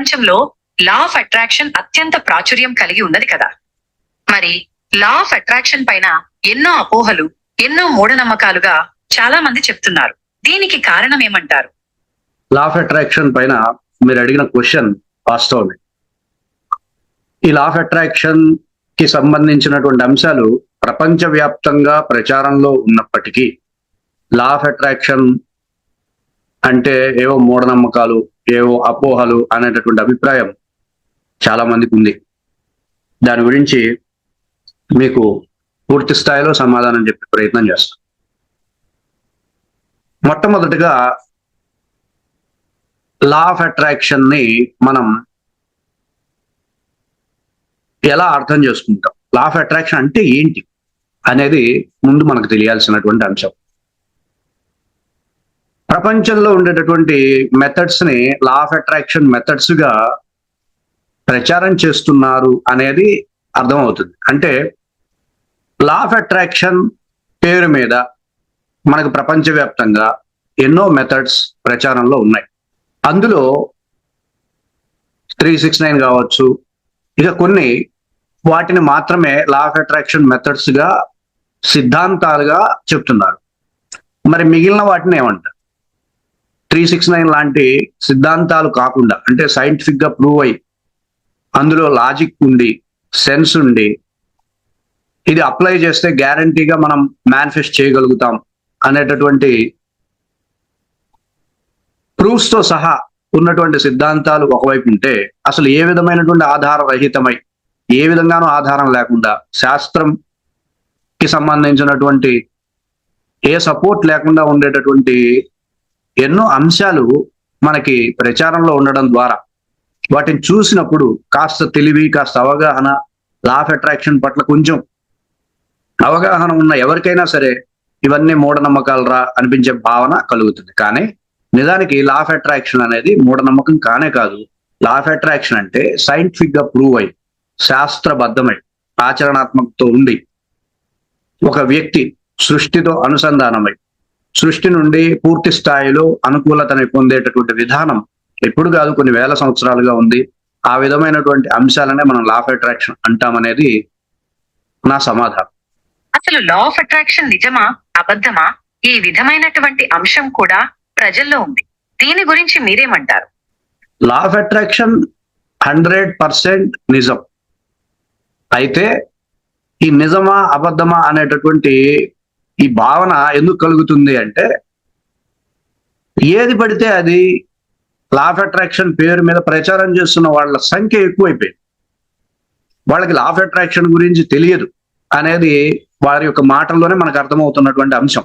ప్రపంచంలో లా of attraction అత్యంత ప్రాచుర్యం కలిగి ఉన్నది కదా. మరి లా ఆఫ్ అట్రాక్షన్ పైన ఎన్నో అపోహలు ఎన్నో మూఢనమ్మకాలుగా చాలా మంది చెప్తున్నారు. దీనికి కారణం ఏమంటారు? లా ఆఫ్ అట్రాక్షన్ పైన మీరు అడిగిన క్వశ్చన్ వాస్తవమే. ఈ లా ఆఫ్ అట్రాక్షన్కి సంబంధించినటువంటి అంశాలు ప్రపంచవ్యాప్తంగా ప్రచారంలో ఉన్నప్పటికీ లా ఆఫ్ అట్రాక్షన్ అంటే ఏవో మూఢనమ్మకాలు ఏవో అపోహలు అనేటటువంటి అభిప్రాయం చాలా మందికి ఉంది. దాని గురించి మీకు పూర్తి స్థాయిలో సమాధానం చెప్పే ప్రయత్నం చేస్తాం. మొట్టమొదటిగా లా ఆఫ్ అట్రాక్షన్ని మనం ఎలా అర్థం చేసుకుంటాం? లా ఆఫ్ అట్రాక్షన్ అంటే ఏంటి? అనేది ముందు మనకు తెలియాల్సినటువంటి అంశం. ప్రపంచంలో ఉండేటటువంటి మెథడ్స్ని లా ఆఫ్ అట్రాక్షన్ మెథడ్స్గా ప్రచారం చేస్తున్నారు అనేది అర్థమవుతుంది. అంటే లా ఆఫ్ అట్రాక్షన్ పేరు మీద మనకు ప్రపంచవ్యాప్తంగా ఎన్నో మెథడ్స్ ప్రచారంలో ఉన్నాయి. అందులో త్రీ సిక్స్ నైన్ కావచ్చు ఇక కొన్ని వాటిని మాత్రమే లా ఆఫ్ అట్రాక్షన్ మెథడ్స్గా సిద్ధాంతాలుగా చెప్తున్నారు. మరి మిగిలిన వాటిని ఏమంటారు? త్రీ సిక్స్ నైన్ లాంటి సిద్ధాంతాలు కాకుండా అంటే సైంటిఫిక్గా ప్రూవ్ అయ్యి అందులో లాజిక్ ఉండి సెన్స్ ఉండి ఇది అప్లై చేస్తే గ్యారంటీగా మనం మేనిఫెస్ట్ చేయగలుగుతాం అనేటటువంటి ప్రూఫ్స్తో సహా ఉన్నటువంటి సిద్ధాంతాలు ఒకవైపు ఉంటే అసలు ఏ విధమైనటువంటి ఆధార రహితమై ఏ విధంగానూ ఆధారం లేకుండా శాస్త్రం కి సంబంధించినటువంటి ఏ సపోర్ట్ లేకుండా ఉండేటటువంటి ఎన్నో అంశాలు మనకి ప్రచారంలో ఉండడం ద్వారా వాటిని చూసినప్పుడు కాస్త తెలివి కాస్త అవగాహన లా ఆఫ్ అట్రాక్షన్ పట్ల కొంచెం అవగాహన ఉన్న ఎవరికైనా సరే ఇవన్నీ మూఢనమ్మకాలరా అనిపించే భావన కలుగుతుంది. కానీ నిజానికి లా ఆఫ్ అట్రాక్షన్ అనేది మూఢనమ్మకం కానే కాదు. లా ఆఫ్ అట్రాక్షన్ అంటే సైంటిఫిక్గా ప్రూవ్ అయి శాస్త్రబద్ధమై ఆచరణాత్మకతో ఉండి ఒక వ్యక్తి సృష్టితో అనుసంధానమై సృష్టి నుండి పూర్తి స్థాయిలో అనుకూలతని పొందేటటువంటి విధానం ఎప్పుడు కాదు కొన్ని వేల సంవత్సరాలుగా ఉంది. ఆ విధమైనటువంటి అంశాలనే మనం లా ఆఫ్ అట్రాక్షన్ అంటామనేది నా సమాధానం. అసలు లా ఆఫ్ అట్రాక్షన్ నిజమా? అబద్ధమా? ఈ విధమైనటువంటి అంశం కూడా ప్రజల్లో ఉంది. దీని గురించి మీరేమంటారు? Law of attraction hundred percent నిజం. అయితే ఈ నిజమా అబద్ధమా అనేటటువంటి ఈ భావన ఎందుకు కలుగుతుంది అంటే ఏది పడితే అది లా ఆఫ్ అట్రాక్షన్ పేరు మీద ప్రచారం చేస్తున్న వాళ్ళ సంఖ్య ఎక్కువైపోయింది. వాళ్ళకి లా ఆఫ్ అట్రాక్షన్ గురించి తెలియదు అనేది వారి యొక్క మాటల్లోనే మనకు అర్థమవుతున్నటువంటి అంశం.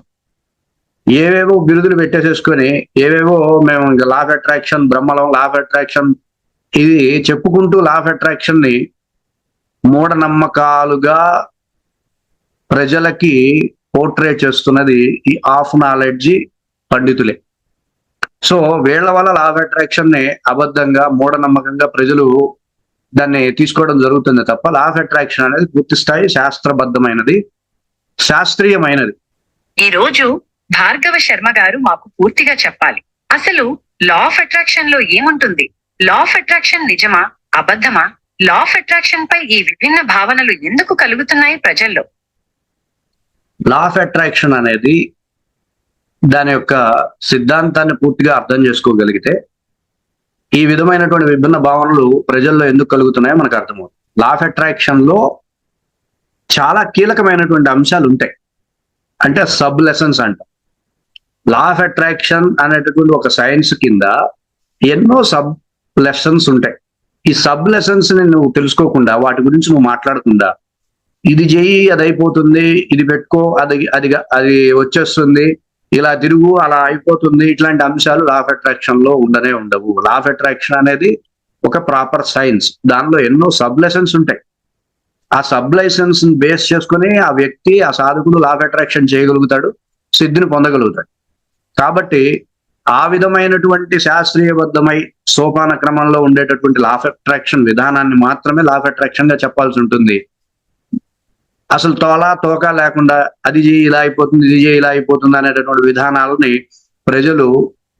ఏవేవో బిరుదులు పెట్టేసేసుకొని ఏవేవో మేము ఇంకా లా ఆఫ్ అట్రాక్షన్ బ్రహ్మలం లా ఆఫ్ అట్రాక్షన్ ఇది చెప్పుకుంటూ లా ఆఫ్ అట్రాక్షన్ని మూఢనమ్మకాలుగా ప్రజలకి పోర్ట్రేట్ చేస్తున్నది ఈ ఆఫ్ నాలెడ్జి పండితులే. సో వీళ్ళ వల్ల లా ఆఫ్ అట్రాక్షన్ని అబద్ధంగా మూఢనమ్మకంగా ప్రజలు దాన్ని తీసుకోవడం జరుగుతుంది తప్ప లా ఆఫ్ అట్రాక్షన్ అనేది పూర్తి స్థాయి శాస్త్రబద్ధమైనది శాస్త్రీయమైనది. ఈ రోజు భార్గవ శర్మ గారు మాకు పూర్తిగా చెప్పాలి. అసలు లా ఆఫ్ అట్రాక్షన్లో ఏముంటుంది? లా ఆఫ్ అట్రాక్షన్ నిజమా? అబద్ధమా? లా ఆఫ్ అట్రాక్షన్ పై ఈ విభిన్న భావనలు ఎందుకు కలుగుతున్నాయి ప్రజల్లో? లా ఆఫ్ అట్రాక్షన్ అనేది దాని యొక్క సిద్ధాంతాన్ని పూర్తిగా అర్థం చేసుకోగలిగితే ఈ విధమైనటువంటి విభిన్న భావనలు ప్రజల్లో ఎందుకు కలుగుతున్నాయో మనకు అర్థమవుతుంది. లా ఆఫ్ అట్రాక్షన్లో చాలా కీలకమైనటువంటి అంశాలు ఉంటాయి. అంటే సబ్ లెసన్స్ అంట. లా ఆఫ్ అట్రాక్షన్ అనేటటువంటి ఒక సైన్స్ కింద ఎన్నో సబ్ లెసన్స్ ఉంటాయి. ఈ సబ్ లెసన్స్ని నువ్వు తెలుసుకోకుండా వాటి గురించి నువ్వు మాట్లాడకుండా ఇది చేయి అది అయిపోతుంది ఇది పెట్టుకో అది అది అది వచ్చేస్తుంది. ఇలా తిరుగు అలా అయిపోతుంది. ఇట్లాంటి అంశాలు లా ఆఫ్ అట్రాక్షన్లో ఉండనే ఉండవు. లా ఆఫ్ అట్రాక్షన్ అనేది ఒక ప్రాపర్ సైన్స్ దానిలో ఎన్నో సబ్ లెసన్స్ ఉంటాయి. ఆ సబ్ లైసెన్స్ బేస్ చేసుకుని ఆ వ్యక్తి ఆ సాధకుడు లా ఆఫ్ అట్రాక్షన్ చేయగలుగుతాడు సిద్ధిని పొందగలుగుతాడు. కాబట్టి ఆ విధమైనటువంటి శాస్త్రీయబద్ధమై సోపాన క్రమంలో ఉండేటటువంటి లా ఆఫ్ అట్రాక్షన్ విధానాన్ని మాత్రమే లా ఆఫ్ అట్రాక్షన్గా చెప్పాల్సి ఉంటుంది. అసలు తోలా తోక లేకుండా అది చేయి ఇలా అయిపోతుంది ఇది చేయి ఇలా అయిపోతుంది అనేటటువంటి విధానాలని ప్రజలు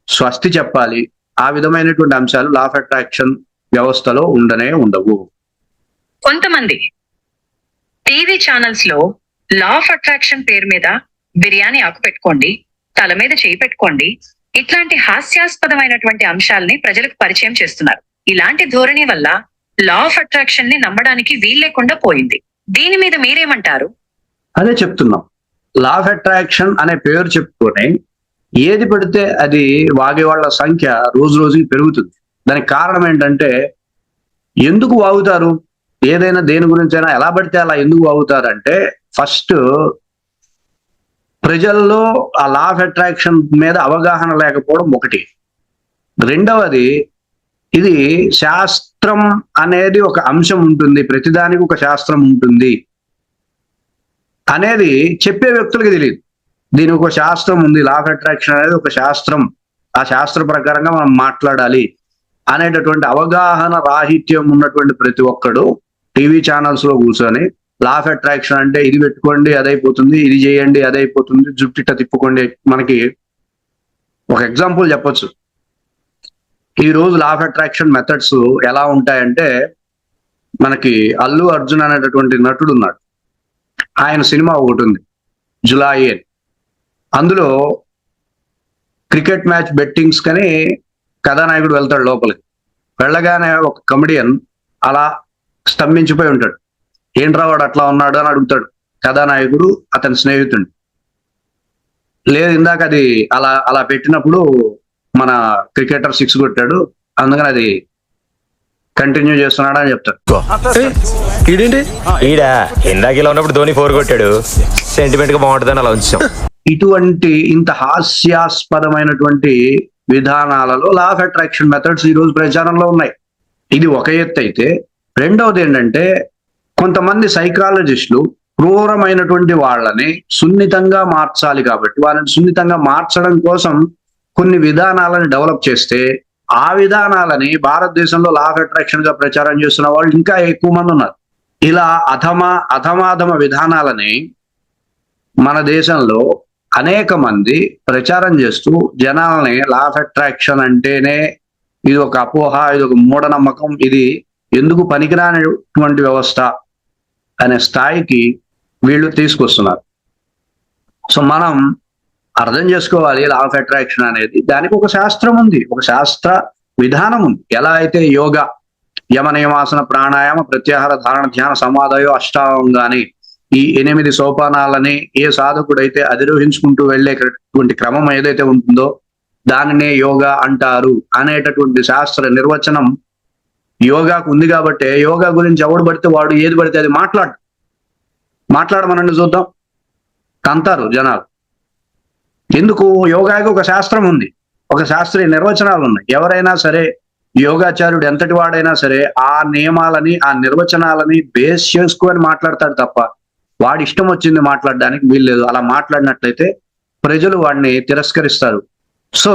స్వస్తి చెప్పాలి. ఆ విధమైనటువంటి అంశాలు లా ఆఫ్ అట్రాక్షన్ వ్యవస్థలో ఉండనే ఉండవు. కొంతమంది టీవీ ఛానల్స్లో లా ఆఫ్ అట్రాక్షన్ పేరు మీద బిర్యానీ ఆకు పెట్టుకోండి తల మీద చేయి పెట్టుకోండి ఇట్లాంటి హాస్యాస్పదమైనటువంటి అంశాలని ప్రజలకు పరిచయం చేస్తున్నారు. ఇలాంటి ధోరణి వల్ల లా ఆఫ్ అట్రాక్షన్ని నమ్మడానికి వీల్లేకుండా పోయింది. దీని మీద మీరేమంటారు? అదే చెప్తున్నాం. లా ఆఫ్ అట్రాక్షన్ అనే పేరు చెప్పుకొని ఏది పెడితే అది వాగే వాళ్ళ సంఖ్య రోజు రోజుకి పెరుగుతుంది. దానికి కారణం ఏంటంటే ఎందుకు వాగుతారు? ఏదైనా దేని గురించైనా ఎలా పడితే అలా ఎందుకు వాగుతారంటే ఫస్ట్ ప్రజల్లో ఆ లా ఆఫ్ అట్రాక్షన్ మీద అవగాహన లేకపోవడం ఒకటి. రెండవది ఇది శాస్త్రం అనేది ఒక అంశం ఉంటుంది. ప్రతిదానికి ఒక శాస్త్రం ఉంటుంది. అనేది చెప్పే వ్యక్తులకి తెలియదు. దీనికి ఒక శాస్త్రం ఉంది. లా ఆఫ్ అట్రాక్షన్ అనేది ఒక శాస్త్రం. ఆ శాస్త్ర ప్రకారంగా మనం మాట్లాడాలి అనేటటువంటి అవగాహన రాహిత్యం ఉన్నటువంటి ప్రతి ఒక్కడు టీవీ ఛానల్స్లో కూర్చొని లా ఆఫ్ అట్రాక్షన్ అంటే ఇది పెట్టుకోండి అదైపోతుంది ఇది చేయండి అదైపోతుంది జుట్టిట తిప్పుకోండి. మనకి ఒక ఎగ్జాంపుల్ చెప్పొచ్చు. ఈ రోజు లా ఆఫ్ అట్రాక్షన్ మెథడ్స్ ఎలా ఉంటాయంటే మనకి అల్లు అర్జున్ అనేటటువంటి నటుడు ఉన్నాడు. ఆయన సినిమా ఒకటి ఉంది జులాయి అని అందులో క్రికెట్ మ్యాచ్ బెట్టింగ్స్ కని కథానాయకుడు వెళ్తాడు లోపలికి. వెళ్ళగానే ఒక కమెడియన్ అలా స్తంభించిపోయి ఉంటాడు. ఏంట్రా వాడు అట్లా ఉన్నాడు? అని అడుగుతాడు కథానాయకుడు అతని స్నేహితుడు. లేదు ఇందాక అది అలా అలా పెట్టినప్పుడు మన క్రికెటర్ సిక్స్ కొట్టాడు. అందుకని అది కంటిన్యూ చేస్తున్నాడు అని చెప్తాడు. ఇదేంటి ఈడ. ఇందాక ఇలా ఉన్నప్పుడు ధోని ఫోర్ కొట్టాడు. సెంటిమెంట్గా బాగుంటుందని అలా ఉంచాం. ఇటువంటి ఇంత హాస్యాస్పదమైనటువంటి విధానాలలో లా ఆఫ్ అట్రాక్షన్ మెథడ్స్ ఈ రోజు ప్రచారంలో ఉన్నాయి. ఇది ఒక ఎత్తు అయితే రెండవది ఏంటంటే కొంతమంది సైకాలజిస్టులు క్రూరమైనటువంటి వాళ్ళని సున్నితంగా మార్చాలి కాబట్టి వాళ్ళని సున్నితంగా మార్చడం కోసం కొన్ని విధానాలను డెవలప్ చేస్తే ఆ విధానాలని భారతదేశంలో లా ఆఫ్ అట్రాక్షన్గా ప్రచారం చేస్తున్న వాళ్ళు ఇంకా ఎక్కువ మంది ఉన్నారు. ఇలా అధమ అధమాధమ విధానాలని మన దేశంలో అనేక మంది ప్రచారం చేస్తూ జనాలని లా ఆఫ్ అట్రాక్షన్ అంటేనే ఇది ఒక అపోహ ఇది ఒక మూఢనమ్మకం ఇది ఎందుకు పనికిరానటువంటి వ్యవస్థ అనే స్థాయికి వీళ్ళు తీసుకొస్తున్నారు. సో మనం అర్థం చేసుకోవాలి లా ఆఫ్ అట్రాక్షన్ అనేది. దానికి ఒక శాస్త్రం ఉంది. ఒక శాస్త్ర విధానం ఉంది. ఎలా అయితే యోగా యమ నియమాసన ప్రాణాయామ ప్రత్యాహార ధారణ ధ్యాన సమాధయో అష్టాంగాని ఈ ఎనిమిది సోపానాలని ఏ సాధకుడైతే అధిరోహించుకుంటూ వెళ్ళేటటువంటి క్రమం ఏదైతే ఉంటుందో దానినే యోగా అంటారు అనేటటువంటి శాస్త్ర నిర్వచనం యోగాకు ఉంది కాబట్టి యోగా గురించి ఎవడు పడితే వాడు ఏది పడితే అది మాట్లాడు. మాట్లాడమనండి చూద్దాం. కంతారు జనాలు. ఎందుకు? యోగాకి ఒక శాస్త్రం ఉంది. ఒక శాస్త్రీయ నిర్వచనాలు ఉన్నాయి. ఎవరైనా సరే యోగాచార్యుడు ఎంతటి వాడైనా సరే ఆ నియమాలని ఆ నిర్వచనాలని బేస్ చేసుకొని మాట్లాడతాడు తప్ప వాడి ఇష్టం వచ్చింది మాట్లాడడానికి వీల్లేదు అలా మాట్లాడినట్లయితే ప్రజలు వాడిని తిరస్కరిస్తారు. సో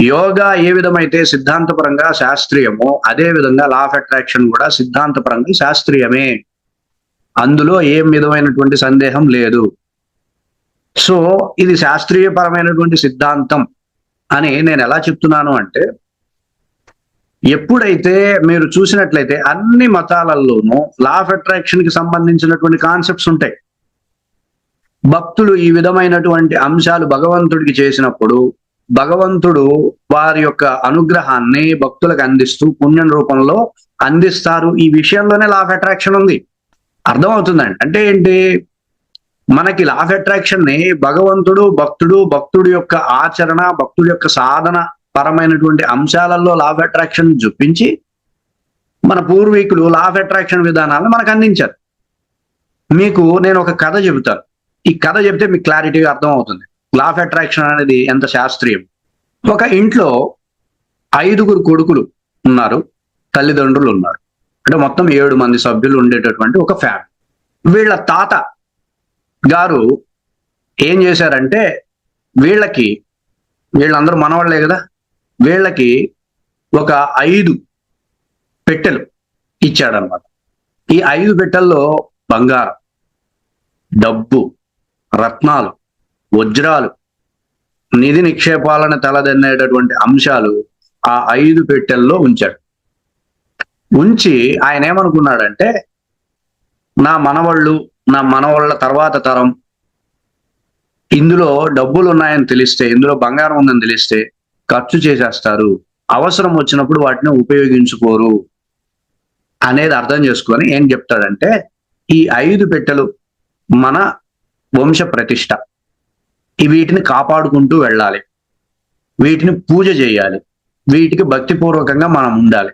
యోగా ఏ విధమైతే సిద్ధాంతపరంగా శాస్త్రీయమో అదే విధంగా లా ఆఫ్ అట్రాక్షన్ కూడా సిద్ధాంతపరంగా శాస్త్రీయమే. అందులో ఏం విధమైనటువంటి సందేహం లేదు. సో ఇది శాస్త్రీయపరమైనటువంటి సిద్ధాంతం అని నేను ఎలా చెప్తున్నాను అంటే ఎప్పుడైతే మీరు చూసినట్లయితే అన్ని మతాలలోనూ లా ఆఫ్ అట్రాక్షన్కి సంబంధించినటువంటి కాన్సెప్ట్స్ ఉంటాయి. భక్తులు ఈ విధమైనటువంటి అంశాలు భగవంతుడికి చేసినప్పుడు భగవంతుడు వారి యొక్క అనుగ్రహాన్ని భక్తులకు అందిస్తూ పుణ్యం రూపంలో అందిస్తారు. ఈ విషయంలోనే లా ఆఫ్ అట్రాక్షన్ ఉంది. అర్థమవుతుందండి. అంటే ఏంటి? మనకి లా ఆఫ్ అట్రాక్షన్ని భగవంతుడు భక్తుడు భక్తుడి యొక్క ఆచరణ భక్తుడి యొక్క సాధన పరమైనటువంటి అంశాలలో లా ఆఫ్ అట్రాక్షన్ చూపించి మన పూర్వీకులు లా ఆఫ్ అట్రాక్షన్ విధానాలను మనకు అందించారు. మీకు నేను ఒక కథ చెబుతాను. ఈ కథ చెబితే మీకు క్లారిటీగా అర్థం అవుతుంది లా ఆఫ్ అట్రాక్షన్ అనేది ఎంత శాస్త్రీయం. ఒక ఇంట్లో ఐదుగురు కొడుకులు ఉన్నారు తల్లిదండ్రులు ఉన్నారు. అంటే మొత్తం ఏడు మంది సభ్యులు ఉండేటటువంటి ఒక ఫ్యామిలీ వీళ్ళ తాత గారు ఏం చేశారంటే వీళ్ళకి వీళ్ళందరూ మనవాళ్ళే కదా వీళ్ళకి ఒక ఐదు పెట్టెలు ఇచ్చాడనమాట ఈ ఐదు పెట్టెల్లో బంగారం డబ్బు రత్నాలు వజ్రాలు నిధి నిక్షేపాలను తలదన్నేటటువంటి అంశాలు ఆ ఐదు పెట్టెల్లో ఉంచాడు. ఉంచి ఆయన ఏమనుకున్నాడంటే నా మనవళ్ళు నా మనవళ్ళ తర్వాత తరం. ఇందులో డబ్బులు ఉన్నాయని తెలిస్తే ఇందులో బంగారం ఉందని తెలిస్తే ఖర్చు చేసేస్తారు. అవసరం వచ్చినప్పుడు వాటిని ఉపయోగించుకోరు అనేది అర్థం చేసుకొని ఏం చెప్తాడంటే ఈ ఐదు పెట్టెలు మన వంశ ప్రతిష్ట. వీటిని కాపాడుకుంటూ వెళ్ళాలి. వీటిని పూజ చేయాలి. వీటికి భక్తిపూర్వకంగా మనం ఉండాలి.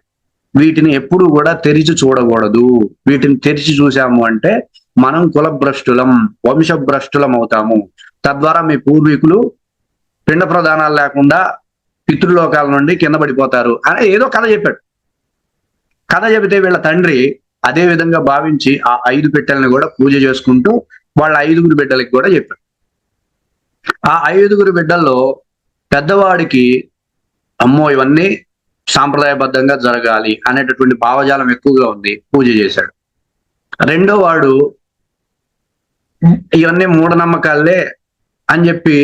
వీటిని ఎప్పుడు కూడా తెరిచి చూడకూడదు. వీటిని తెరిచి చూసాము అంటే మనం కులభ్రష్టులం వంశభ్రష్టులం అవుతాము. తద్వారా మీ పూర్వీకులు పిండ ప్రధానాలు లేకుండా పితృలోకాల నుండి కింద పడిపోతారు అని ఏదో కథ చెప్పాడు. కథ చెబితే వీళ్ళ తండ్రి అదే విధంగా భావించి ఆ ఐదు పెట్టెలను కూడా పూజ చేసుకుంటూ వాళ్ళ ఐదుగురు బిడ్డలకి కూడా చెప్పాడు. ఆ ఐదుగురు బిడ్డల్లో పెద్దవాడికి అమ్మో ఇవన్నీ సాంప్రదాయబద్ధంగా జరగాలి అనేటటువంటి భావజాలం ఎక్కువగా ఉంది పూజ చేశాడు. రెండో వాడు ఇవన్నీ మూఢనమ్మకాలే అని చెప్పి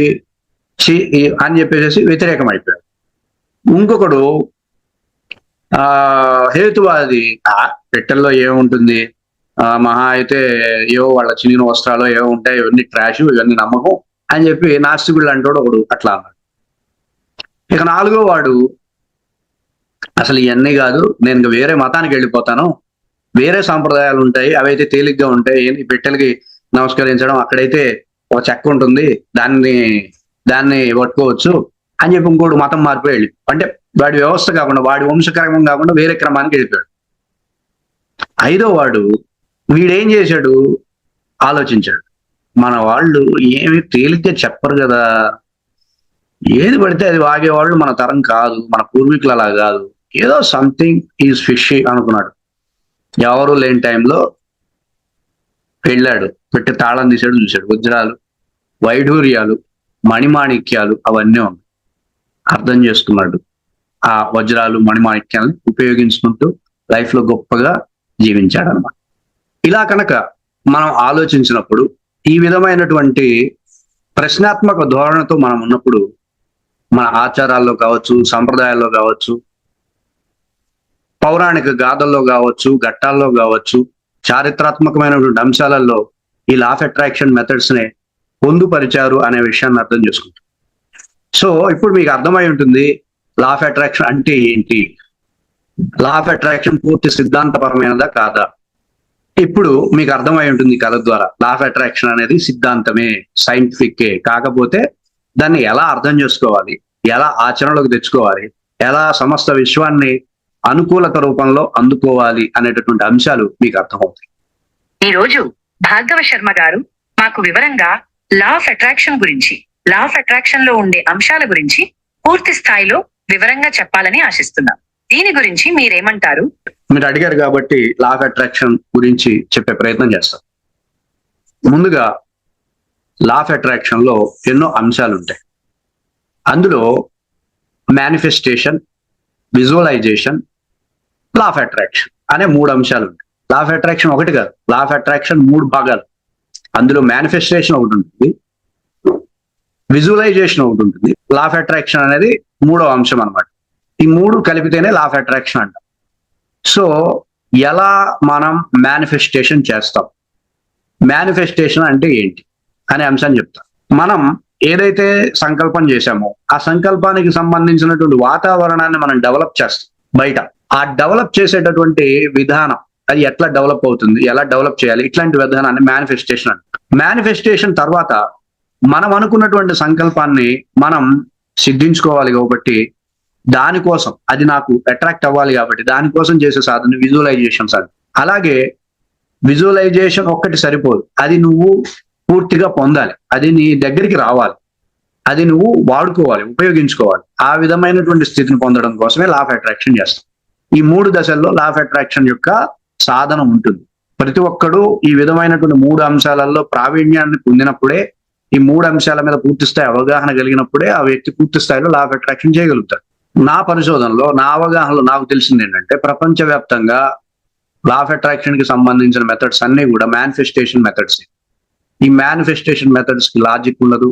చి- అని చెప్పేసి వ్యతిరేకం అయిపోయాడు ఇంకొకడు ఆ హేతువాది ఆ పెట్టెల్లో ఏముంటుంది? ఆ మహా అయితే ఏవో వాళ్ళ చిన్న వస్త్రాలు ఏవో ఉంటాయి ఇవన్నీ ట్రాష్ ఇవన్నీ నమ్మకం అని చెప్పి నాస్తికుడు అంటాడు ఒకడు అట్లా అన్నాడు. ఇక నాలుగో వాడు అసలు ఇవన్నీ కాదు నేను వేరే మతానికి వెళ్ళిపోతాను వేరే సాంప్రదాయాలు ఉంటాయి అవైతే తేలిగ్గా ఉంటాయి పెట్టెలకి నమస్కరించడం అక్కడైతే ఒక చెక్క ఉంటుంది. దాన్ని దాన్ని పట్టుకోవచ్చు. అని చెప్పి ఇంకోటి మతం మారిపోయి వెళ్ళి అంటే వాడి వ్యవస్థ కాకుండా వాడి వంశక్రమం కాకుండా వేరే క్రమానికి వెళ్ళిపోయాడు. ఐదో వాడు వీడేం చేశాడు? ఆలోచించాడు. మన వాళ్ళు ఏమి తేలిగ్గా చెప్పరు కదా. ఏది పడితే అది వాగేవాళ్ళు మన తరం కాదు మన పూర్వీకులు అలా కాదు. ఏదో సంథింగ్ ఈజ్ ఫిష్ అనుకున్నాడు. ఎవరు లేని టైంలో వెళ్ళాడు పెట్టి తాళం తీసాడు చూశాడు. వజ్రాలు వైఢూర్యాలు మణిమాణిక్యాలు అవన్నీ ఉన్నాయి. అర్థం చేసుకున్నాడు. ఆ వజ్రాలు మణిమాణిక్యాలను ఉపయోగించుకుంటూ లైఫ్లో గొప్పగా జీవించాడు అనమాట ఇలా కనుక మనం ఆలోచించినప్పుడు ఈ విధమైనటువంటి ప్రశ్నాత్మక ధోరణితో మనం ఉన్నప్పుడు మన ఆచారాల్లో కావచ్చు సంప్రదాయాల్లో కావచ్చు పౌరాణిక గాథల్లో కావచ్చు ఘట్టాల్లో కావచ్చు చారిత్రాత్మకమైనటువంటి అంశాలలో ఈ లా ఆఫ్ అట్రాక్షన్ మెథడ్స్ నే పొందుపరిచారు అనే విషయాన్ని అర్థం చేసుకుంటాం. సో ఇప్పుడు మీకు అర్థమై ఉంటుంది లా ఆఫ్ అట్రాక్షన్ అంటే ఏంటి? లా ఆఫ్ అట్రాక్షన్ పూర్తి సిద్ధాంతపరమైనదా కాదా? ఇప్పుడు మీకు అర్థమై ఉంటుంది కథ ద్వారా లా ఆఫ్ అట్రాక్షన్ అనేది సిద్ధాంతమే సైంటిఫిక్కే కాకపోతే దాన్ని ఎలా అర్థం చేసుకోవాలి? ఎలా ఆచరణలోకి తెచ్చుకోవాలి? ఎలా సమస్త విశ్వాన్ని అనుకూలత రూపంలో అందుకోవాలి అనేటటువంటి అంశాలు మీకు అర్థమవుతాయి. ఈ రోజు భార్గవ శర్మ గారు మాకు వివరంగా లా ఆఫ్ అట్రాక్షన్ గురించి లా ఆఫ్ అట్రాక్షన్లో ఉండే అంశాల గురించి పూర్తి స్థాయిలో వివరంగా చెప్పాలని ఆశిస్తున్నాం. దీని గురించి మీరేమంటారు? మీరు అడిగారు కాబట్టి లా ఆఫ్ అట్రాక్షన్ గురించి చెప్పే ప్రయత్నం చేస్తాం. ముందుగా లా ఆఫ్ అట్రాక్షన్లో ఎన్నో అంశాలు ఉంటాయి. అందులో manifestation visualisation law of attraction అనే మూడు అంశాలు ఉంటాయి. లా ఆఫ్ అట్రాక్షన్ ఒకటి కాదు. లా ఆఫ్ అట్రాక్షన్ మూడు భాగాలు. అందులో మేనిఫెస్టేషన్ ఒకటి ఉంటుంది. విజువలైజేషన్ ఒకటి ఉంటుంది. లా ఆఫ్ అట్రాక్షన్ అనేది మూడో అంశం అనమాట ఈ మూడు కలిపితేనే లా ఆఫ్ అట్రాక్షన్ అంట. సో ఎలా మనం మేనిఫెస్టేషన్ చేస్తాం? మేనిఫెస్టేషన్ అంటే ఏంటి? అనే అంశాన్ని చెప్తాం. మనం ఏదైతే సంకల్పం చేశామో ఆ సంకల్పానికి సంబంధించినటువంటి వాతావరణాన్ని మనం డెవలప్ చేస్తాం బయట. ఆ డెవలప్ చేసేటటువంటి విధానం అది ఎట్లా డెవలప్ అవుతుంది ఎలా డెవలప్ చేయాలి ఇట్లాంటి విధానాన్ని మేనిఫెస్టేషన్ అంట మేనిఫెస్టేషన్ తర్వాత మనం అనుకున్నటువంటి సంకల్పాన్ని మనం సిద్ధించుకోవాలి కాబట్టి దానికోసం అది నాకు అట్రాక్ట్ అవ్వాలి కాబట్టి దానికోసం చేసే సాధన విజువలైజేషన్ సాధన అలాగే విజువలైజేషన్ ఒక్కటి సరిపోదు. అది నువ్వు పూర్తిగా పొందాలి. అది నీ దగ్గరికి రావాలి. అది నువ్వు వాడుకోవాలి ఉపయోగించుకోవాలి. ఆ విధమైనటువంటి స్థితిని పొందడం కోసమే లా ఆఫ్ అట్రాక్షన్ చేస్తాం. ఈ మూడు దశల్లో లా ఆఫ్ అట్రాక్షన్ యొక్క సాధన ఉంటుంది. ప్రతి ఒక్కడు ఈ విధమైనటువంటి మూడు అంశాలలో ప్రావీణ్యాన్ని పొందినప్పుడే ఈ మూడు అంశాల మీద పూర్తి స్థాయి అవగాహన కలిగినప్పుడే ఆ వ్యక్తి పూర్తి స్థాయిలో లా ఆఫ్ అట్రాక్షన్ చేయగలుగుతాడు. నా పరిశోధనలో నా అవగాహనలో నాకు తెలిసింది ఏంటంటే ప్రపంచవ్యాప్తంగా లా ఆఫ్ అట్రాక్షన్కి సంబంధించిన మెథడ్స్ అన్ని కూడా మేనిఫెస్టేషన్ మెథడ్స్ ఈ మేనిఫెస్టేషన్ మెథడ్స్కి లాజిక్ ఉండదు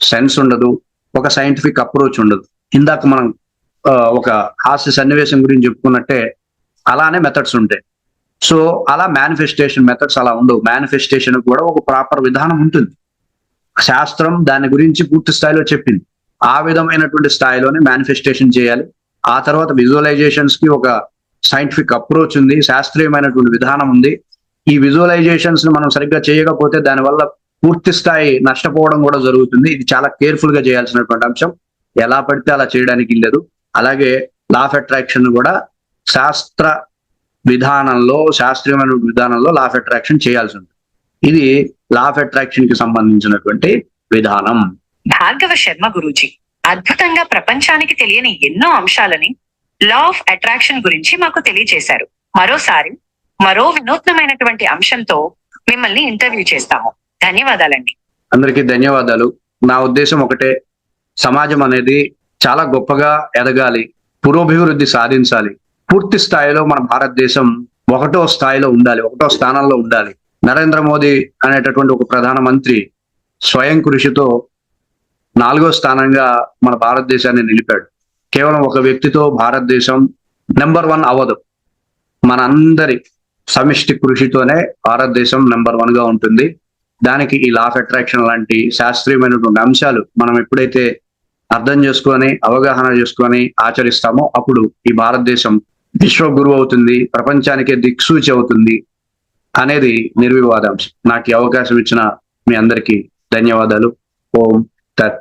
సెన్స్ ఉండదు ఒక సైంటిఫిక్ అప్రోచ్ ఉండదు. ఇందాక మనం ఒక హాస్య సన్నివేశం గురించి చెప్పుకున్నట్టే అలానే మెథడ్స్ ఉంటాయి. సో అలా మేనిఫెస్టేషన్ మెథడ్స్ అలా ఉండవు. మేనిఫెస్టేషన్ కూడా ఒక ప్రాపర్ విధానం ఉంటుంది. శాస్త్రం దాని గురించి పూర్తి స్థాయిలో చెప్పింది. ఆ విధమైనటువంటి స్థాయిలోనే మేనిఫెస్టేషన్ చేయాలి. ఆ తర్వాత విజువలైజేషన్స్కి ఒక సైంటిఫిక్ అప్రోచ్ ఉంది. శాస్త్రీయమైనటువంటి విధానం ఉంది. ఈ విజువలైజేషన్స్ని మనం సరిగ్గా చేయకపోతే దానివల్ల పూర్తి స్థాయి నష్టపోవడం కూడా జరుగుతుంది. ఇది చాలా కేర్ఫుల్గా చేయాల్సినటువంటి అంశం. ఎలా పడితే అలా చేయడానికి లేదు అలాగే లా ఆఫ్ అట్రాక్షన్ కూడా శాస్త్ర విధానంలో శాస్త్రీయమైన విధానంలో లా ఆఫ్ అట్రాక్షన్ చేయాల్సి ఉంటుంది. ఇది లా ఆఫ్ అట్రాక్షన్కి సంబంధించినటువంటి విధానం. భార్గవ శర్మ గురూజీ అద్భుతంగా ప్రపంచానికి తెలియని ఎన్నో అంశాలని లా ఆఫ్ అట్రాక్షన్ గురించి మాకు తెలియజేశారు. మరోసారి మరో వినూత్నమైనటువంటి అంశంతో మిమ్మల్ని ఇంటర్వ్యూ చేస్తాము. ధన్యవాదాలండి. అందరికీ ధన్యవాదాలు. నా ఉద్దేశం ఒకటే సమాజం అనేది చాలా గొప్పగా ఎదగాలి పురోభివృద్ధి సాధించాలి. పూర్తి స్థాయిలో మన భారతదేశం ఒకటో స్థాయిలో ఉండాలి ఒకటో స్థానంలో ఉండాలి. నరేంద్ర మోదీ అనేటటువంటి ఒక ప్రధానమంత్రి స్వయం కృషితో నాలుగో స్థానంగా మన భారతదేశాన్ని నిలిపాడు. కేవలం ఒక వ్యక్తితో భారతదేశం నెంబర్ వన్ అవ్వదు. మనందరి సమిష్టి కృషితోనే భారతదేశం నెంబర్ వన్గా ఉంటుంది. దానికి ఈ లా ఆఫ్ అట్రాక్షన్ లాంటి శాస్త్రీయమైనటువంటి అంశాలు మనం ఎప్పుడైతే అర్థం చేసుకొని అవగాహన చేసుకొని ఆచరిస్తామో అప్పుడు ఈ భారతదేశం విశ్వ గురువు అవుతుంది ప్రపంచానికే దిక్సూచి అవుతుంది అనేది నిర్వివాదాంశం నాకు అవకాశం ఇచ్చిన మీ అందరికీ ధన్యవాదాలు. ఓం తత్